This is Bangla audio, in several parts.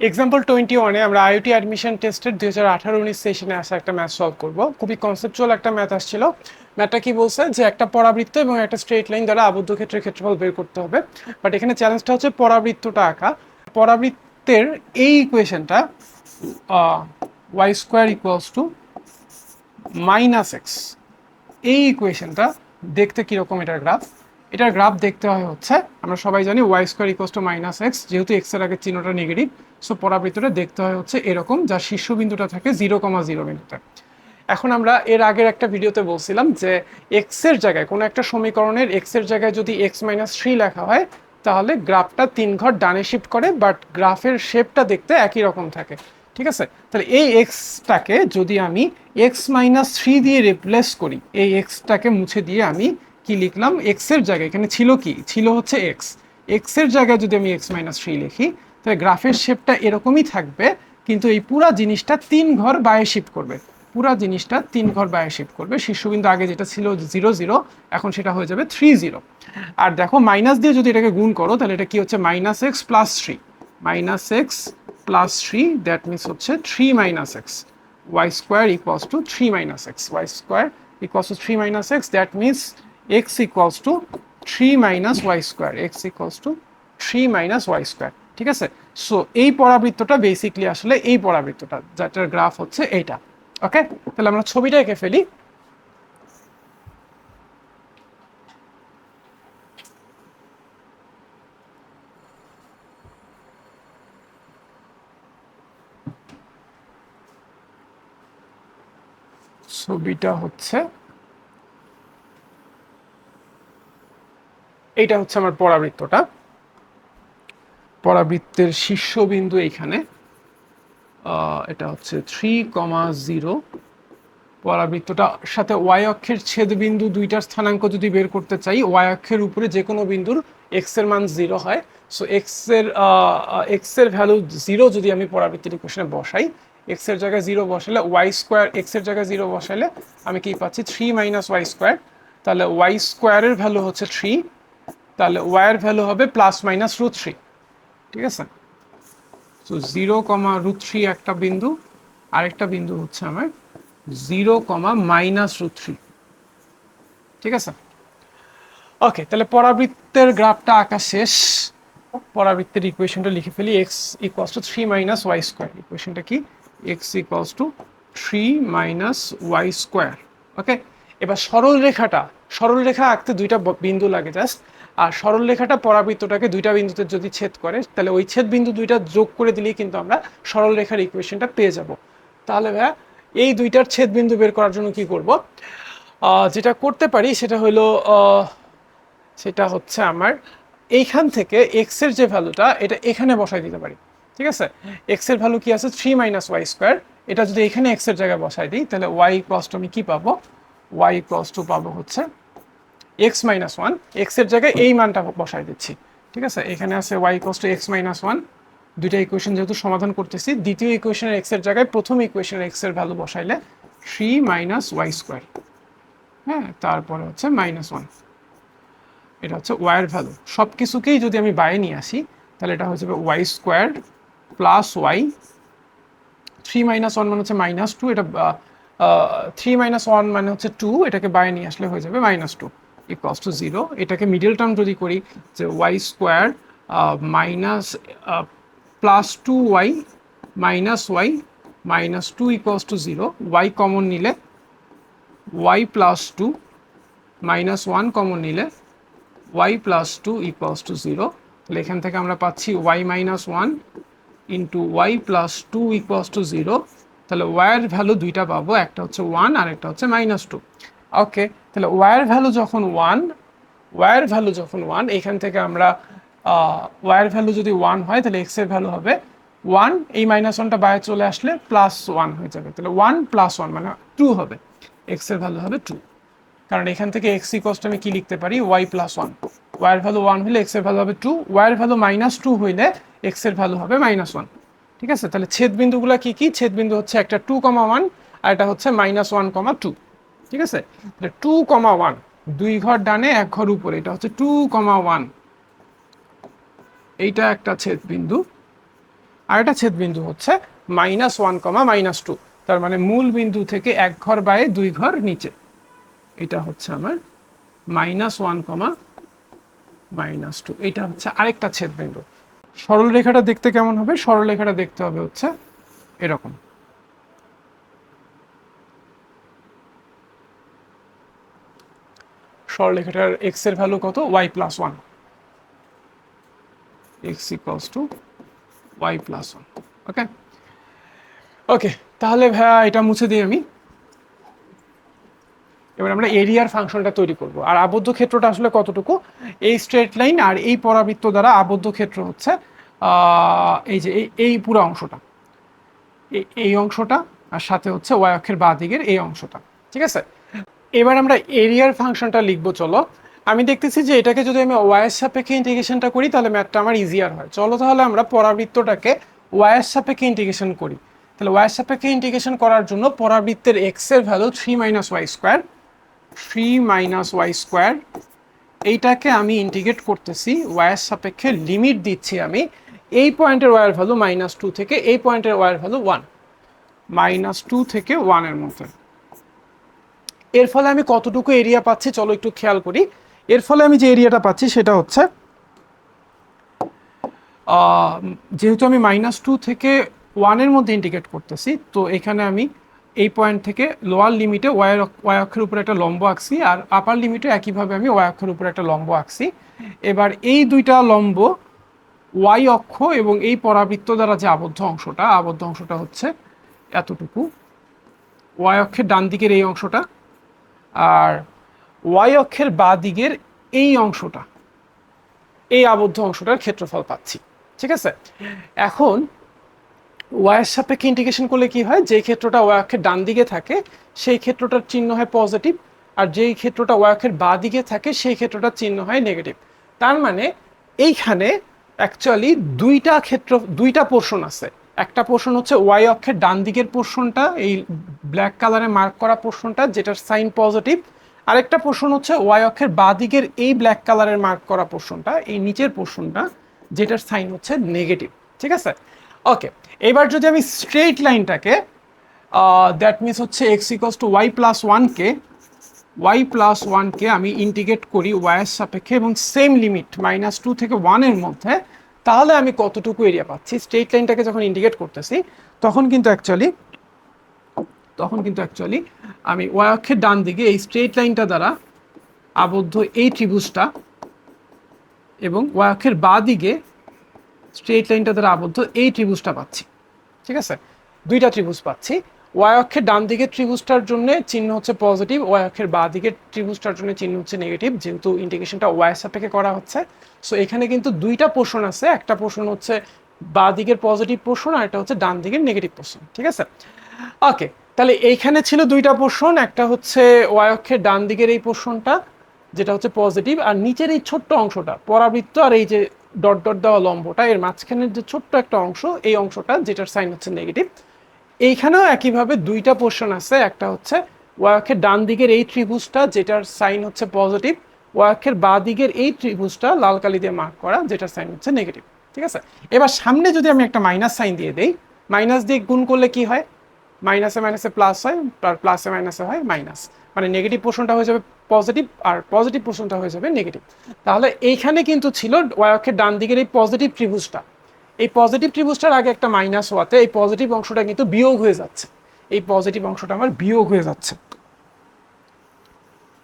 এক্সাম্পল টোয়েন্টি ওয়ানে আমরা আইওটি অ্যাডমিশন টেস্টের দুই হাজার আঠারো উনিশ সেশনে আসা একটা ম্যাথ সলভ করব। খুবই কনসেপচুয়াল একটা ম্যাথ আসছিল। ম্যাথটা কি বলছে? যে একটা পরাবৃত্ত এবং একটা স্ট্রেট লাইন দ্বারা আবদ্ধ ক্ষেত্রের ক্ষেত্রফল বের করতে হবে। বাট এখানে চ্যালেঞ্জটা হচ্ছে পরাবৃত্তটা আঁকা। পরাবৃত্তের এই ইকুয়েশনটা y square equals to minus x এই ইকুয়েশনটা দেখতে কীরকম এটার গ্রাফ এটার গ্রাফ দেখতে হয় হচ্ছে, আমরা সবাই জানি y square equals to minus x যেহেতু এক্সের আগে চিহ্নটা নেগেটিভ সো পরাবৃত্তটা দেখতে হয় হচ্ছে এরকম, যার শীর্ষবিন্দুটা থাকে জিরো কমা জিরো বিন্দুতে। এখন আমরা এর আগের একটা ভিডিওতে বলছিলাম যে এক্সের জায়গায়, কোনো একটা সমীকরণের এক্সের জায়গায় যদি এক্স মাইনাস থ্রি লেখা হয়, তাহলে গ্রাফটা তিন ঘর ডানে শিফট করে বাট গ্রাফের শেপটা দেখতে একই রকম থাকে। ঠিক আছে? তাহলে এই এক্সটাকে যদি আমি এক্স মাইনাস থ্রি দিয়ে রিপ্লেস করি, এই এক্সটাকে মুছে দিয়ে আমি কি লিখলাম? এক্সের জায়গায় এখানে ছিল কি? ছিল হচ্ছে এক্স এক্সের জায়গায় যদি আমি এক্স মাইনাস থ্রি লিখি, তাহলে গ্রাফের শেপটা এরকমই থাকবে, কিন্তু এই পুরা জিনিসটা তিন ঘর বায়ে শিফট করবে। পুরা জিনিসটা তিন ঘর বায়ে শিফট করবে। শীর্ষবিন্দু আগে যেটা ছিল জিরো জিরো এখন সেটা হয়ে যাবে থ্রি জিরো আর দেখো মাইনাস দিয়ে যদি এটাকে গুণ করো, তাহলে এটা কি হচ্ছে? Minus x plus three minus x plus three that means হচ্ছে three minus x y square equals to three minus x y square equals to three minus x that means x equals to three minus y square x equals to three minus y square ঠিক আছে? সো এই পরাবৃত্তটা বেসিকলি আসলে এই পরাবৃত্তটা, যেটার গ্রাফ হচ্ছে এইটা ওকে তাহলে আমরা ছবিটা এঁকে ফেলি। ছবিটা হচ্ছে এইটা হচ্ছে আমার পরাবৃত্তটা। পরাবৃত্তের শীর্ষবিন্দু এইখানে এটা হচ্ছে থ্রি কমা জিরো। পরাবৃত্তটার সাথে ওয়াই অক্ষের ছেদবিন্দু দুইটার স্থানাঙ্ক যদি বের করতে চাই, ওয়াই অক্ষের উপরে যে কোনো বিন্দুর এক্সের মান জিরো হয়। সো এক্সের এক্সের ভ্যালু জিরো যদি আমি পরাবৃত্তির ইকুয়েশনে বসাই এক্সের জায়গায় জিরো বসালে ওয়াই স্কোয়ার এক্সের জায়গায় জিরো বসালে আমি কি পাচ্ছি? Three minus y square. তাহলে ওয়াই স্কোয়ারের ভ্যালু হচ্ছে থ্রি। তাহলে ওয়াইয়ের ভ্যালু হবে প্লাস মাইনাস রুট থ্রি ঠিক আছে? So zero comma root three একটা বিন্দু, আরেকটা বিন্দু হচ্ছে আমার zero comma minus root three ঠিক আছে? ওকে তাহলে পরাবৃত্তের গ্রাফটা আঁকা শেষ। পরাবৃত্তের ইকুয়েশনটা লিখে ফেলি x equals to three minus y square ইকুয়েশনটা কি? X equals to three minus y square okay এবার সরল রেখাটা সরল রেখা আঁকতে দুইটা বিন্দু লাগে জাস্ট আর সরল রেখাটা পরাবৃত্তটাকে দুইটা বিন্দুতে যদি ছেদ করে, তাহলে ওই ছেদ বিন্দু দুইটা যোগ করে দিলেই কিন্তু আমরা সরল রেখার ইকুয়েশনটা পেয়ে যাব। তাহলে ভাইয়া, এই দুইটার ছেদ বিন্দু বের করার জন্য কি করব? যেটা করতে পারি সেটা হলো সেটা হচ্ছে আমার এইখান থেকে এক্সের যে ভ্যালুটা এটা এখানে বসাই দিতে পারি। ঠিক আছে? এক্সের ভ্যালু কি আছে? থ্রি মাইনাস ওয়াই স্কোয়ার এটা যদি এখানে এক্সের জায়গায় বসাই দিই, তাহলে ওয়াই ক্রস টু আমি কি পাবো? ওয়াই ক্রস টু পাবো হচ্ছে এক্স মাইনাস ওয়ান এক্সের জায়গায় এই মানটা বসাই দিচ্ছি। ঠিক আছে? এখানে আছে y cross two x minus one দুইটা ইকুয়েশন যেহেতু সমাধান করতেছি, দ্বিতীয় ইকুয়েশনের এক্সের জায়গায় প্রথম ইকুয়েশনের এক্সের ভ্যালু বসাইলে থ্রি মাইনাস ওয়াই স্কোয়ার হ্যাঁ? তারপরে হচ্ছে মাইনাস ওয়ান এটা হচ্ছে ওয়াইয়ের ভ্যালু সব কিছুকেই যদি আমি বাইরে নিয়ে আসি, তাহলে এটা হয়ে যাবে y square plus y three minus one মানে হচ্ছে মাইনাস টু এটা থ্রি মাইনাস ওয়ান মানে হচ্ছে টু এটাকে বাইরে নিয়ে আসলে হয়ে যাবে minus two equals to zero এটাকে মিডল টার্ম যদি করি, যে y square minus plus two y minus y minus two equals to zero y common নিলে y plus two minus one common নিলে y plus two equals to zero তাহলে এখান থেকে আমরা পাচ্ছি y minus one into y plus two equals to zero তাহলে ওয়াইয়ের ভ্যালু দুইটা পাবো, একটা হচ্ছে ওয়ান আর একটা হচ্ছে মাইনাস টু ওকে তাহলে ওয়াইয়ের ভ্যালু যখন ওয়ান ওয়াইয়ের ভ্যালু যখন ওয়ান এখান থেকে আমরা ওয়াইয়ের ভ্যালু যদি ওয়ান হয়, তাহলে এক্সের ভ্যালু হবে ওয়ান এই মাইনাস ওয়ানটা বাইরে চলে আসলে প্লাস ওয়ান হয়ে যাবে। তাহলে ওয়ান প্লাস ওয়ান মানে টু হবে। এক্সের ভ্যালু হবে টু কারণ এখান থেকে এক্স ইকোয়াস আমি কি লিখতে পারি? ওয়াই প্লাস ওয়ান ওয়াইয়ের ভ্যালু ওয়ান হলে এক্সের ভ্যালু হবে টু ওয়াইয়ের ভ্যালু মাইনাস টু হইলে এক্সের ভ্যালু হবে মাইনাস ওয়ান ঠিক আছে? তাহলে ছেদ বিন্দুগুলো কি কি? ছেদ বিন্দু হচ্ছে একটা টু কমা ওয়ান আর এটা হচ্ছে মাইনাস ওয়ান কমা টু ঠিক আছে? টু কমা ওয়ান দুই ঘর ডানে, এক ঘর উপরে। এটা হচ্ছে টু কমা ওয়ান এইটা একটা ছেদ বিন্দু আর একটা ছেদ বিন্দু হচ্ছে minus one comma minus two তার মানে মূল বিন্দু থেকে এক ঘর বাইরে দুই ঘর নিচে। এটা হচ্ছে আমার minus one comma minus two এটা হচ্ছে আরেকটা ছেদ বিন্দু সরল রেখাটা দেখতে কেমন হবে? সরল রেখাটা দেখতে হবে হচ্ছে এরকম। সরলরেখাটার এক্সের ভ্যালু কত? Y plus one x equals to y plus one okay okay তাহলে ভাইয়া এটা মুছে দিই আমি। এবার আমরা এরিয়ার ফাংশনটা তৈরি করব। আর আবদ্ধ ক্ষেত্রটা আসলে কতটুকু? এই স্ট্রেট লাইন আর এই পরাবৃত্ত দ্বারা আবদ্ধ ক্ষেত্র হচ্ছে এই যে এই- পুরো অংশটা। এই অংশটা আর সাথে হচ্ছে ওয়াই অক্ষের বাঁ দিকের এই অংশটা। ঠিক আছে? এবার আমরা এরিয়ার ফাংশনটা লিখব, চলো। আমি দেখতেছি যে এটাকে যদি আমি ওয়াইয়ের সাপেক্ষে ইন্টিগ্রেশনটা করি, তাহলে ম্যাথটা আমার ইজিয়ার হয়। চলো তাহলে আমরা পরাবৃত্তটাকে ওয়াইয়ের সাপেক্ষে ইন্টিগ্রেশন করি। তাহলে ওয়াইয়ের সাপেক্ষে ইন্টিগ্রেশন করার জন্য পরাবৃত্তের এক্সের value three minus y square three minus y square এইটাকে আমি ইন্টিগ্রেট করতেছি ওয়াইয়ের সাপেক্ষে লিমিট দিচ্ছি আমি, এই পয়েন্টের ওয়াইয়ের ভ্যালু মাইনাস টু থেকে এই পয়েন্টের ওয়াইয়ের ভ্যালু ওয়ান মাইনাস টু থেকে ওয়ানের মধ্যে এর ফলে আমি কতটুকু এরিয়া পাচ্ছি, চলো একটু খেয়াল করি। এর ফলে আমি যে এরিয়াটা পাচ্ছি, সেটা হচ্ছে যেহেতু আমি মাইনাস টু থেকে ওয়ানের মধ্যে ইন্ডিকেট করতেছি, তো এখানে আমি এই পয়েন্ট থেকে লোয়ার লিমিটে ওয়ার ওয়াই অক্ষের উপরে একটা লম্ব আঁকছি, আর আপার লিমিটে একইভাবে আমি ওয়াই অক্ষের উপরে একটা লম্ব আঁকছি। এবার এই দুইটা লম্ব ওয়াই অক্ষ এবং এই পরাবৃত্ত দ্বারা যে আবদ্ধ অংশটা আবদ্ধ অংশটা হচ্ছে এতটুকু। ওয়াই অক্ষের ডান দিকের এই অংশটা আর ওয়াই অক্ষের বা দিকের এই অংশটা, এই আবদ্ধ অংশটার ক্ষেত্রফল পাচ্ছি, ঠিক আছে? এখন ওয়াইয়ের সাপেক্ষে ইন্টিগ্রেশন করলে কি হয়? যে ক্ষেত্রটা ওয়াই অক্ষের ডান দিকে থাকে, সেই ক্ষেত্রটার চিহ্ন হয় পজিটিভ আর যেই ক্ষেত্রটা ওয়াই অক্ষের বা দিকে থাকে, সেই ক্ষেত্রটার চিহ্ন হয় নেগেটিভ তার মানে এইখানে অ্যাকচুয়ালি দুইটা ক্ষেত্র, দুইটা পোর্শন আছে। একটা পোর্শন হচ্ছে ওয়াই অক্ষের ডান দিকের পোর্শনটা এই ব্ল্যাক কালারে মার্ক করা পোর্শনটা যেটার সাইন পজিটিভ আরেকটা পোর্শন হচ্ছে ওয়াই অক্ষের বাঁ দিকের এই ব্ল্যাক কালারের মার্ক করা পোর্শনটা এই নিচের পোর্শনটা যেটার সাইন হচ্ছে নেগেটিভ ঠিক আছে? ওকে এবার যদি আমি স্ট্রেট লাইনটাকে দ্যাট মিনস হচ্ছে x equals to y plus ওয়ানকে ওয়াই প্লাস ওয়ানকে আমি ইন্টিগ্রেট করি ওয়াইয়ের সাপেক্ষে এবং সেম লিমিট মাইনাস টু থেকে ওয়ানের মধ্যে তাহলে আমি কতটুকু এরিয়া পাচ্ছি? স্ট্রেট লাইনটাকে যখন ইন্ডিকেট করতেছি, তখন কিন্তু অ্যাকচুয়ালি তখন কিন্তু অ্যাকচুয়ালি আমি ওয়াই অক্ষের ডান দিকে এই স্ট্রেট লাইনটা দ্বারা আবদ্ধ এই ত্রিভুজটা এবং ওয়াই অক্ষের বাঁ দিকে স্ট্রেট লাইনটা দ্বারা আবদ্ধ এই ত্রিভুজটা পাচ্ছি। ঠিক আছে? দুইটা ত্রিভুজ পাচ্ছি। ওয়াই অক্ষের ডান দিকের ত্রিভুজটার জন্য চিহ্ন হচ্ছে পজিটিভ ওয়াই অক্ষের বাঁ দিকের ত্রিভুজটার জন্য চিহ্ন হচ্ছে নেগেটিভ যেহেতু ইন্টিগ্রেশনটা ওয়াই সাপেক্ষে করা হচ্ছে। সো এখানে কিন্তু দুইটা পোর্শন আছে, একটা পোর্শন হচ্ছে বাঁ দিকের পজিটিভ পোর্শন আর একটা হচ্ছে ডান দিকের নেগেটিভ পোর্শন ঠিক আছে? ওকে তাহলে এইখানে ছিল দুইটা পোর্শন একটা হচ্ছে ওয়াই অক্ষের ডান দিকের এই পোর্শনটা যেটা হচ্ছে পজিটিভ আর নিচের এই ছোট্ট অংশটা, পরাবৃত্ত আর এই যে ডট ডট দেওয়া লম্বটা, এর মাঝখানের যে ছোট্ট একটা অংশ, এই অংশটা যেটার সাইন হচ্ছে নেগেটিভ এইখানেও একইভাবে দুইটা পোর্শন আছে। একটা হচ্ছে ওয়াক্ষের ডান দিকের এই ত্রিভুজটা, যেটার সাইন হচ্ছে পজিটিভ ওয়াক্ষের বাঁ দিকের এই ত্রিভুজটা লাল কালি দিয়ে মার্ক করা, যেটার সাইন হচ্ছে নেগেটিভ ঠিক আছে? এবার সামনে যদি আমি একটা মাইনাস সাইন দিয়ে দেই মাইনাস দিয়ে গুণ করলে কি হয়? মাইনাসে মাইনাসে প্লাস হয়, আর প্লাসে মাইনাসে হয় মাইনাস মানে নেগেটিভ পোর্শনটা হয়ে যাবে পজিটিভ আর পজিটিভ পোর্শনটা হয়ে যাবে নেগেটিভ তাহলে এইখানে কিন্তু ছিল ওয়াক্ষের ডান দিকের এই পজিটিভ ত্রিভুজটা। এই পজিটিভ ত্রিভুজটার আগে একটা মাইনাস হওয়াতে এই পজিটিভ অংশটা কিন্তু বিয়োগ হয়ে যাচ্ছে। এই পজিটিভ অংশটা আমার বিয়োগ হয়ে যাচ্ছে।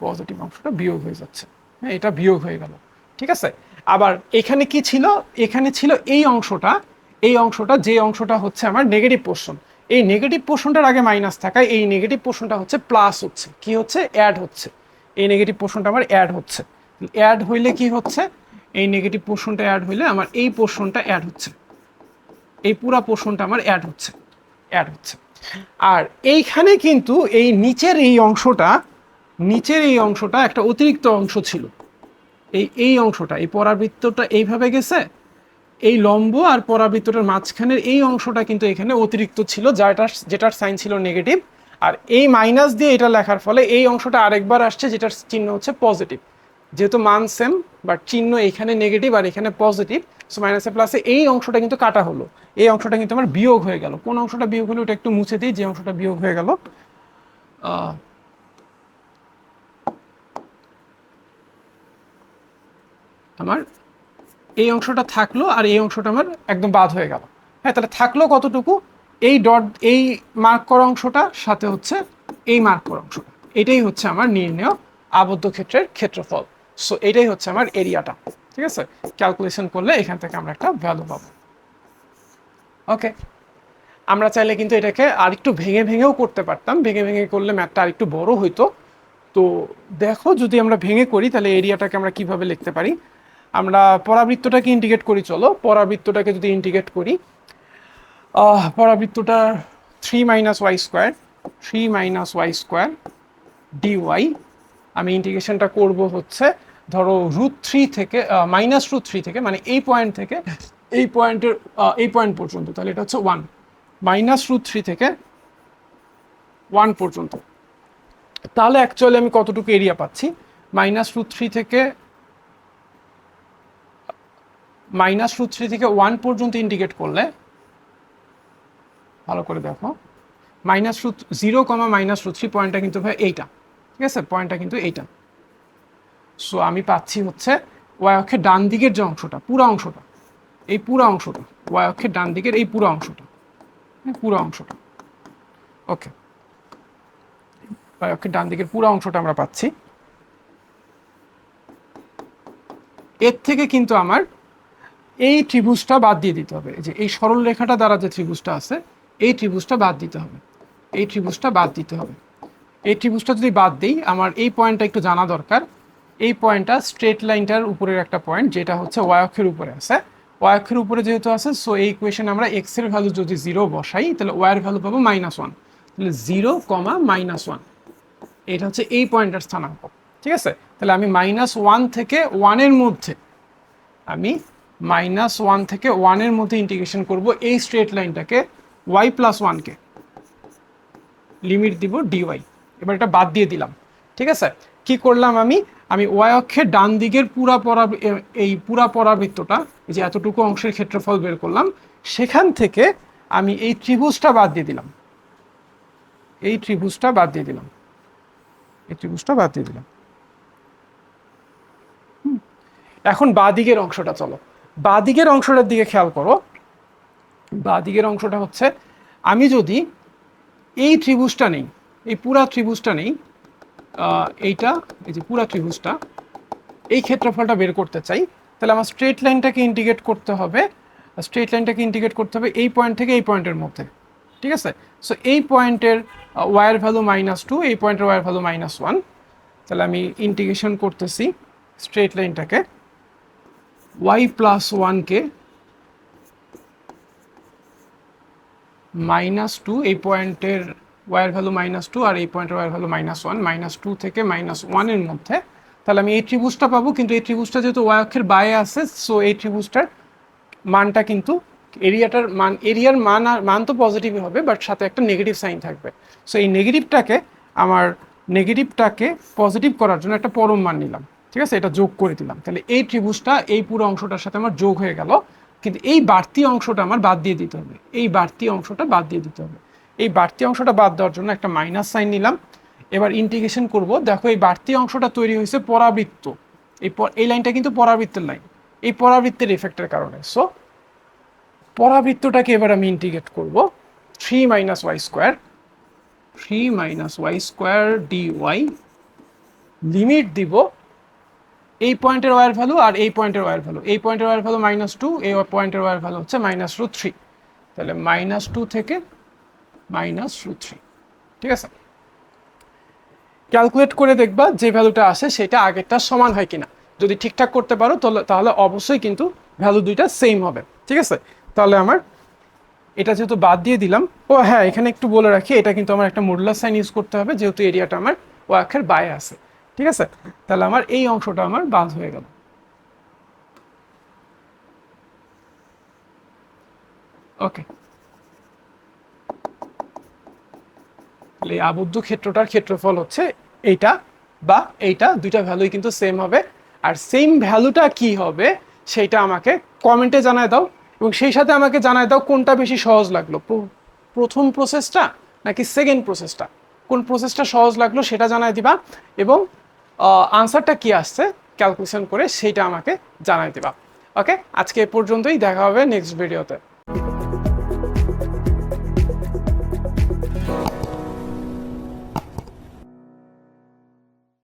পজিটিভ অংশটা বিয়োগ হয়ে যাচ্ছে। হ্যাঁ এটা বিয়োগ হয়ে গেল। ঠিক আছে? আবার এখানে কি ছিল? এখানে ছিল এই অংশটা। এই অংশটা, যে অংশটা হচ্ছে আমার নেগেটিভ পোর্শন এই নেগেটিভ পোর্শনটার আগে মাইনাস থাকায় এই নেগেটিভ পোর্শনটা হচ্ছে প্লাস হচ্ছে। কি হচ্ছে? অ্যাড হচ্ছে। এই নেগেটিভ পোর্শনটা আমার অ্যাড হচ্ছে। অ্যাড হইলে কি হচ্ছে? এই নেগেটিভ পোর্শনটা অ্যাড হইলে আমার এই পোর্শনটা অ্যাড হচ্ছে। এই পুরা পোর্শনটা আমার অ্যাড হচ্ছে অ্যাড হচ্ছে। আর এইখানে কিন্তু এই নিচের এই অংশটা, নিচের এই অংশটা একটা অতিরিক্ত অংশ ছিল। এই এই অংশটা, এই পরাবৃত্তটা এইভাবে গেছে। এই লম্ব আর পরাবৃত্তটার মাঝখানের এই অংশটা কিন্তু এখানে অতিরিক্ত ছিল, যেটার যেটার সাইন ছিল নেগেটিভ আর এই মাইনাস দিয়ে এটা লেখার ফলে এই অংশটা আরেকবার আসছে, যেটার চিহ্ন হচ্ছে পজিটিভ যেহেতু মান সেম বাট চিহ্ন এখানে নেগেটিভ আর এখানে পজিটিভ সো মাইনাসে প্লাসে এই অংশটা কিন্তু কাটা হলো। এই অংশটা কিন্তু আমার বিয়োগ হয়ে গেল। কোন অংশটা বিয়োগ হলো, ওটা একটু মুছে দিই, যে অংশটা বিয়োগ হয়ে গেল। আমার এই অংশটা থাকল আর এই অংশটা আমার একদম বাদ হয়ে গেল। হ্যাঁ তাহলে থাকল কতটুকু? এই ডট এই মার্ক করা অংশটা, সাথে হচ্ছে এই মার্ক করা অংশটা। এটাই হচ্ছে আমার নির্ণয় আবদ্ধ ক্ষেত্রের ক্ষেত্রফল। সো এটাই হচ্ছে আমার এরিয়াটা। ঠিক আছে? ক্যালকুলেশন করলে এখান থেকে আমরা একটা ভ্যালু পাবো। ওকে আমরা চাইলে কিন্তু এটাকে আরেকটু ভেঙে ভেঙেও করতে পারতাম। ভেঙে ভেঙে করলে ম্যাথটা আরেকটু বড় হইতো। তো, দেখো, যদি আমরা ভেঙে করি, তাহলে এরিয়াটাকে আমরা কীভাবে লিখতে পারি? আমরা পরাবৃত্তটাকে ইন্টিগ্রেট করি, চলো। পরাবৃত্তটাকে যদি ইন্টিগ্রেট করি পরাবৃত্তটা three minus y square three minus y square d y আমি ইন্টিগ্রেশনটা করব হচ্ছে ধরো রুট থ্রি থেকে মাইনাস রুট থ্রি থেকে মানে এই পয়েন্ট থেকে, এই পয়েন্টের এই পয়েন্ট পর্যন্ত, তাহলে এটা হচ্ছে ওয়ান মাইনাস রুট থ্রি থেকে ওয়ান পর্যন্ত। তাহলে অ্যাকচুয়ালি আমি কতটুকু এরিয়া পাচ্ছি? মাইনাস রুট থ্রি থেকে মাইনাস রুট থ্রি থেকে ওয়ান পর্যন্ত ইন্ডিকেট করলে, ভালো করে দেখো minus root zero comma minus root three পয়েন্টটা কিন্তু ভাই এইটা, ঠিক আছে? পয়েন্টটা কিন্তু এইটা। সো আমি পাচ্ছি হচ্ছে ওয়াই অক্ষের ডান দিকের যে অংশটা, পুরো অংশটা, এই পুরো অংশটা ওয়াই অক্ষের ডান দিকের এই পুরো অংশটা পুরো অংশটা ওকে ওয়াই অক্ষের ডান দিকের পুরো অংশটা আমরা পাচ্ছি। এর থেকে কিন্তু আমার এই ত্রিভুজটা বাদ দিয়ে দিতে হবে যে এই সরল রেখাটা দ্বারা যে ত্রিভুজটা আছে, এই ত্রিভুজটা বাদ দিতে হবে, এই ত্রিভুজটা বাদ দিতে হবে। এই ত্রিভুজটা যদি বাদ দিই, আমার এই পয়েন্টটা একটু জানা দরকার। এই পয়েন্টটা স্ট্রেট লাইনটার উপরের একটা পয়েন্ট যেটা হচ্ছে ওয়াই অক্ষের উপরে আছে। ওয়াই অক্ষের উপরে যেহেতু আছে সো এই ইকুয়েশন আমরা এক্সের ভ্যালু যদি জিরো বসাই, তাহলে ওয়াই এর ভ্যালু পাবো মাইনাস ওয়ান তাহলে জিরো কমা মাইনাস ওয়ান এটা হচ্ছে এই পয়েন্টের স্থানাঙ্ক, ঠিক আছে? তাহলে আমি মাইনাস ওয়ান থেকে ওয়ানের মধ্যে, আমি মাইনাস ওয়ান থেকে ওয়ানের মধ্যে ইন্টিগ্রেশন করব এই স্ট্রেট লাইনটাকে ওয়াই প্লাস ওয়ানকে লিমিট দিব ডিওয়াই এবার এটা বাদ দিয়ে দিলাম, ঠিক আছে? কি করলাম আমি? আমি ওয়াই অক্ষের ডান দিকের পুরা পরা এই পুরা পরাবৃত্তটা যে এতটুকু অংশের ক্ষেত্রফল বের করলাম, সেখান থেকে আমি এই ত্রিভুজটা বাদ দিয়ে দিলাম। এই ত্রিভুজটা বাদ দিয়ে দিলাম। এই ত্রিভুজটা বাদ দিয়ে দিলাম। এখন বাদিকের অংশটা চলো। বাদিকের অংশটার দিকে খেয়াল করো। বাদিকের অংশটা হচ্ছে, আমি যদি এই ত্রিভুজটা নেই, এই পুরা ত্রিভুজটা নেই এইটা, এই যে পুরা ত্রিভুজটা, এই ক্ষেত্রফলটা বের করতে চাই। তাহলে আমার স্ট্রেট লাইনটাকে ইন্টিগ্রেট করতে হবে। স্ট্রেট লাইনটাকে ইন্টিগ্রেট করতে হবে এই পয়েন্ট থেকে এই পয়েন্টের মধ্যে। ঠিক আছে? সো এই পয়েন্টের ওয়ার ভ্যালু মাইনাস টু এই পয়েন্টের ওয়ার ভ্যালু মাইনাস ওয়ান তাহলে আমি ইন্টিগ্রেশন করতেছি স্ট্রেট লাইনটাকে ওয়াই প্লাস ওয়ানকে মাইনাস টু এই পয়েন্টের ওয়ার ভ্যালু মাইনাস টু আর এই পয়েন্টের war value minus one minus two থেকে মাইনাস ওয়ানের মধ্যে, তাহলে আমি এই ত্রিভুজটা পাবো, কিন্তু এই ত্রিভুজটা যেহেতু ওয়াই অক্ষের বাইরে আছে সো এই ত্রিভুজটার মানটা কিন্তু এরিয়াটার মান এরিয়ার মান আর, মান তো পজিটিভই হবে বাট সাথে একটা নেগেটিভ সাইন থাকবে। সো এই নেগেটিভটাকে আমার নেগেটিভটাকে পজিটিভ করার জন্য একটা পরম মান নিলাম, ঠিক আছে? এটা যোগ করে দিলাম। তাহলে এই ত্রিভুজটা এই পুরো অংশটার সাথে আমার যোগ হয়ে গেল, কিন্তু এই বাড়তি অংশটা আমার বাদ দিয়ে দিতে হবে, এই বাড়তি অংশটা বাদ দিয়ে দিতে হবে। এই বাড়তি অংশটা বাদ দেওয়ার জন্য একটা মাইনাস সাইন নিলাম। এবার ইন্টিগ্রেশন করব। দেখো এই বাড়তি অংশটা তৈরি হয়েছে পরাবৃত্ত। এই এই লাইনটা কিন্তু পরাবৃত্তের লাইন এই পরাবৃত্তের এফেক্টের কারণে। সো পরাবৃত্তটাকে এবার আমি ইন্টিগ্রেট করব। Three minus y square three minus y square d y limit দিব এই পয়েন্টের ওয়ার ভ্যালু আর এই পয়েন্টের ওয়ার ভ্যালু এই পয়েন্টের ওয়ার ভ্যালু মাইনাস টু এই পয়েন্টের ওয়ার ভ্যালু হচ্ছে মাইনাস টু থ্রি তাহলে মাইনাস টু থেকে মাইনাস রুট থ্রি। ঠিক আছে? ক্যালকুলেট করে দেখবা যে ভ্যালুটা আসে সেটা আগেরটার সমান হয় কিনা। যদি ঠিকঠাক করতে পারো তাহলে- অবশ্যই কিন্তু ভ্যালু দুইটা সেম হবে। ঠিক আছে? তাহলে আমার এটা যেহেতু বাদ দিয়ে দিলাম, ও হ্যাঁ এখানে একটু বলে রাখি, এটা কিন্তু আমার একটা মডুলার সাইন ইউজ করতে হবে, যেহেতু এরিয়াটা আমার ওয়াকের বাইরে আছে। ঠিক আছে? তাহলে আমার এই অংশটা আমার বাদ হয়ে গেল। ওকে তাহলে আবদ্ধ ক্ষেত্রটার ক্ষেত্রফল হচ্ছে এইটা বা এইটা, দুইটা ভ্যালুই কিন্তু সেম হবে। আর সেম ভ্যালুটা কি হবে সেইটা আমাকে কমেন্টে জানায় দাও এবং সেই সাথে আমাকে জানায় দাও কোনটা বেশি সহজ লাগল। প্রথম প্রসেসটা নাকি সেকেন্ড প্রসেসটা কোন প্রসেসটা সহজ লাগল সেটা জানায় দিবা এবং আনসারটা কি আসছে ক্যালকুলেশন করে সেইটা আমাকে জানাই দিবা। ওকে আজকে এ পর্যন্তই, দেখা হবে নেক্সট ভিডিওতে